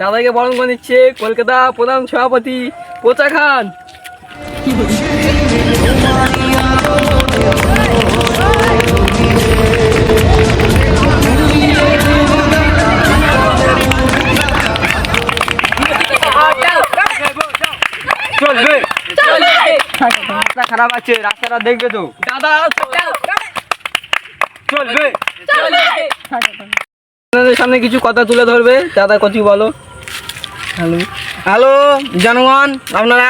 দাদাকে বরণ করে নিচ্ছে কলকাতা প্রধান সভাপতি পোচা খান। চলবে রাস্তা খারাপ আছে রাস্তাটা দেখবে তো। দাদা চলবে। আপনাদের সামনে কিছু কথা তুলে ধরবে। দাদা কচি বলো। হ্যালো। হ্যালো জনগণ আপনারা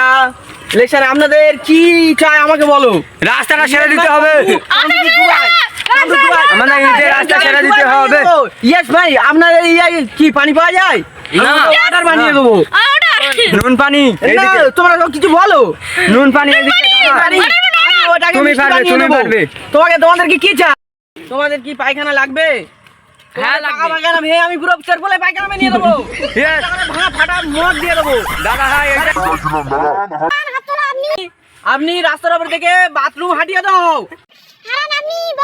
ইলেকশনে আপনাদের কি চাই আমাকে বলো। রাস্তাটা ছেড়ে দিতে হবে। আমাদের নিজের রাস্তা ছেড়ে দিতে হবে। ইয়েস ভাই আপনাদের ইয়ে কি পানি পাওয়া যায়? না। ওয়াটার বানিয়ে দেবো। নুন পানি। তোমরা সব কিছু বলো। নুন পানি তুমি পারবে, তুমি পারবে। তোমাকে তোমাদের কি কি চাই? তোমাদের কি পায়খানা লাগবে? হ্যাঁ, আমি পুরো চার বলে পায়খানা বানিয়ে দেবো ভাঙা ফাটা মদ দিয়ে দেবো। দাদা হ্যাঁ আপনি রাস্তার উপর থেকে বাথরুম হাঁটিয়ে দাও।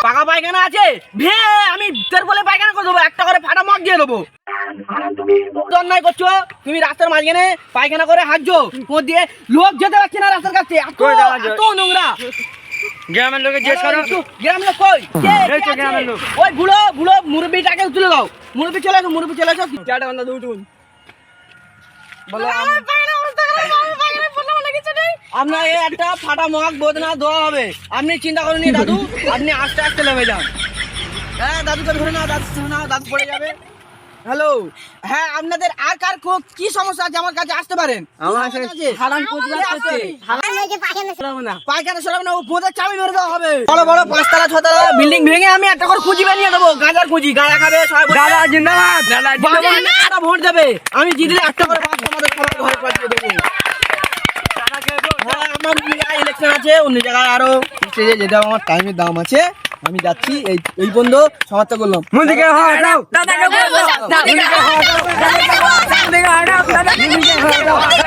পাকা পায়খানা আছে। ভে আমি তের বলে পায়খানা করে দেবো। একটা করে ফাটা মগ দিয়ে দেবো। অন্যায় করছ তুমি রাস্তার মাঝখানে পায়খানা করে দিয়ে লোক যেতে পারছে না রাস্তার কাছে। এত নোংরা। গ্রামের লোকে জিজ্ঞেস করো। গ্রামের লোক কই? কে? গ্রামের লোক। ওই বুড়ো বুড়ো মুরব্বিটাকে তুলে দাও। মুরব্বি চলে আসো মুরব্বি চলে আসো দুটুন বলো। আপনার এই একটা ফাটা মগ বোধনা দেওয়া হবে। আপনি চিন্তা করুন দাদু। আপনি আস্তে আস্তে নেমে যান। হ্যাঁ দাদুকে ধরে না দাদু ধরে না দাদু পড়ে যাবে। হ্যালো হ্যাঁ আপনাদের আর কার কি সমস্যা আছে আমার কাছে আসতে পারেন? আমার কাছে সমস্যা আছে? হারান পায়খানা চালাবে না। ও বোধের চাবি মেরে দেওয়া হবে। বড় বড় পাঁচতলা ছতলা বিল্ডিং ভেঙে আমি একটা করে খুঁজি বানিয়ে দেবো গাঁজার খুঁজি গাঁজা খাবে সবাই জিন্দাবাদ ভোট দেবে। আমি জিতলে একটা করে বাস তোমাদের সবার ঘরে পাঠিয়ে দেবো। হ্যাঁ, আমার ইলেকশন আছে অন্য জায়গায় আরও স্টেজে যেতে আমার টাইমের দাম আছে। আমি যাচ্ছি এই এই বন্ধ সমাপ্ত করলাম মুদিকে হটাও দাদাকে বলো, দাদাকে মুদিকে হটাও দাদাকে হটাও